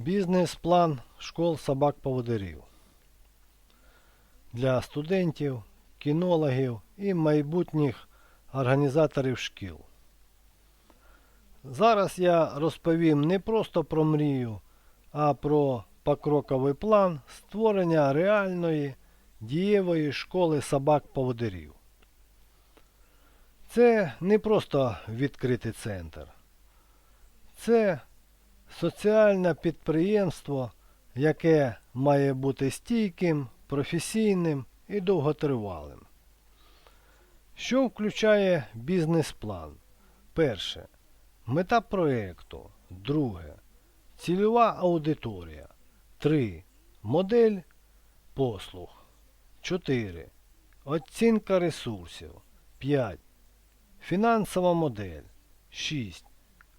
Бізнес-план школ собак-поводирів для студентів, кінологів і майбутніх організаторів шкіл. Зараз я розповім не просто про мрію, а про покроковий план створення реальної дієвої школи собак-поводирів. Це не просто відкритий центр. Це соціальне підприємство, яке має бути стійким, професійним і довготривалим. Що включає бізнес-план? Перше. Мета проєкту. Друге. Цільова аудиторія. 3. Модель послуг. 4. Оцінка ресурсів. 5. Фінансова модель. 6.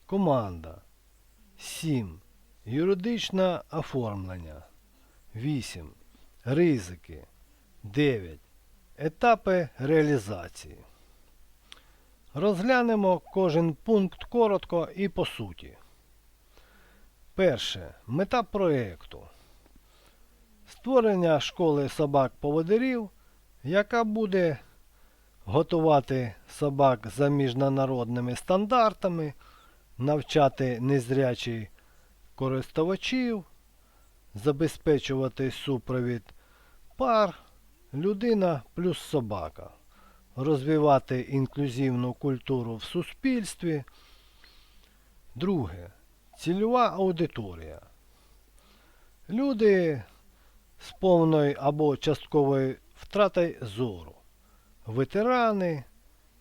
Команда. 7. Юридичне оформлення. 8. Ризики. 9. Етапи реалізації. Розглянемо кожен пункт коротко і по суті. Перше. Мета проєкту. Створення школи собак-поводирів, яка буде готувати собак за міжнародними стандартами, навчати незрячих користувачів, забезпечувати супровід пар, людина плюс собака, розвивати інклюзивну культуру в суспільстві. Друге. Цільова аудиторія. Люди з повною або частковою втратою зору. Ветерани,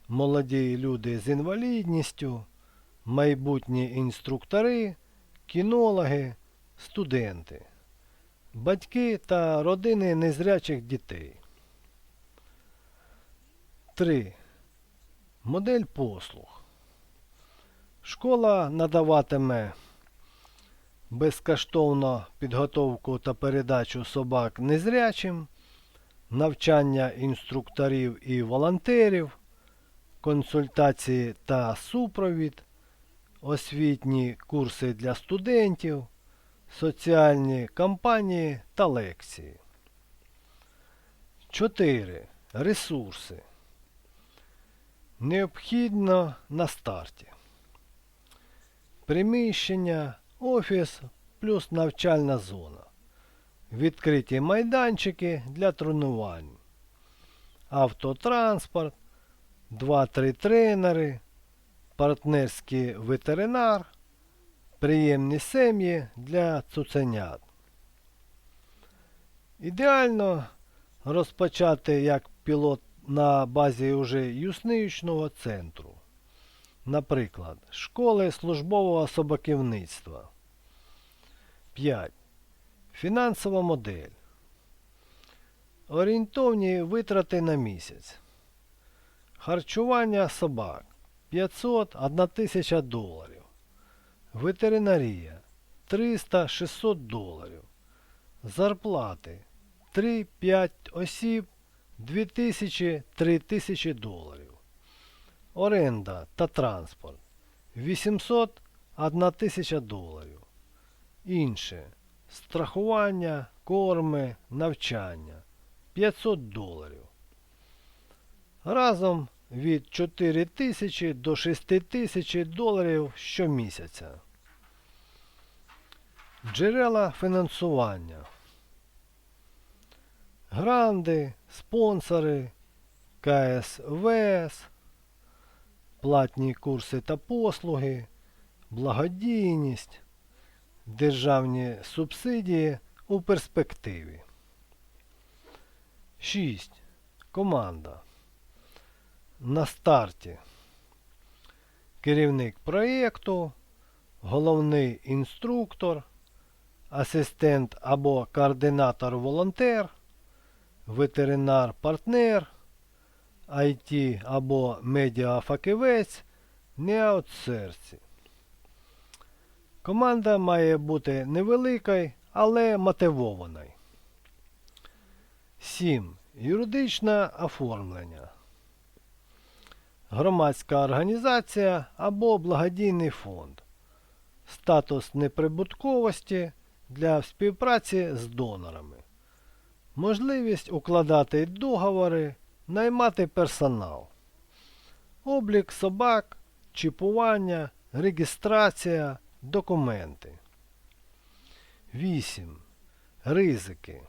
молоді люди з інвалідністю, майбутні інструктори, кінологи, студенти, батьки та родини незрячих дітей. 3. Модель послуг. Школа надаватиме безкоштовно підготовку та передачу собак незрячим, навчання інструкторів і волонтерів, консультації та супровід, освітні курси для студентів, соціальні кампанії та лекції. 4. Ресурси. Необхідно на старті. Приміщення, офіс плюс навчальна зона. Відкриті майданчики для тренувань. Автотранспорт, 2-3 тренери, партнерський ветеринар, приємні сім'ї для цуценят. Ідеально розпочати як пілот на базі уже юсничного центру. Наприклад, школи службового собаківництва. 5. Фінансова модель. Орієнтовні витрати на місяць. Харчування собак 500-1000 доларів. Ветеринарія 300-600 доларів. Зарплати 3-5 осіб 2000-3000 доларів. Оренда та транспорт 800-1000 доларів. Інше. Страхування, корми, навчання 500 доларів. Разом від 4000 до 6000 доларів щомісяця. Джерела фінансування. Гранди, спонсори, КСВС, платні курси та послуги, благодійність, державні субсидії у перспективі. 6. Команда. На старті. Керівник проєкту, головний інструктор, асистент або координатор-волонтер, ветеринар-партнер, IT або медіафахівець не аутсерці. Команда має бути невеликою, але мотивованою. 7. Юридичне оформлення. Громадська організація або благодійний фонд. Статус неприбутковості для співпраці з донорами. Можливість укладати договори, наймати персонал. Облік собак, чіпування, реєстрація, документи. 8. Ризики.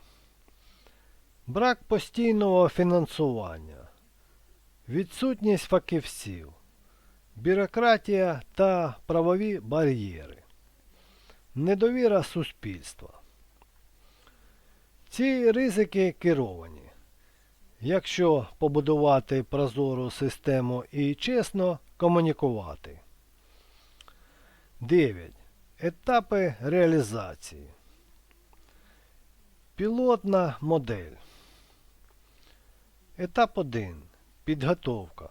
Брак постійного фінансування. Відсутність фахівців. Бюрократія та правові бар'єри. Недовіра суспільства. Ці ризики керовані. Якщо побудувати прозору систему і чесно комунікувати. 9. Етапи реалізації. Пілотна модель. Етап 1. Підготовка.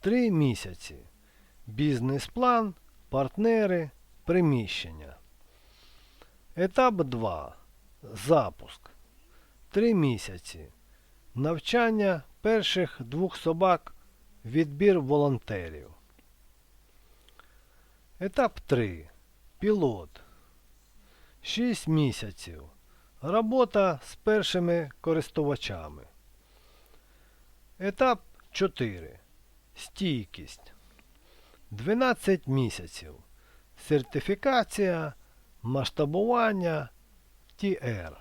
3 місяці. Бізнес-план, партнери, приміщення. Етап 2. Запуск. 3 місяці. Навчання перших двох собак. Відбір волонтерів. Етап 3. Пілот. 6 місяців. Робота з першими користувачами. Етап 4. Стійкість. 12 місяців. Сертифікація, масштабування, ТР.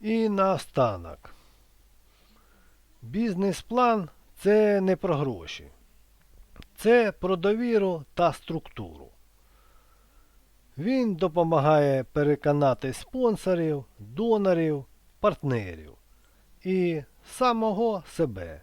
І наостанок. Бізнес-план це не про гроші. Це про довіру та структуру. Він допомагає переконати спонсорів, донорів, партнерів і самого себе.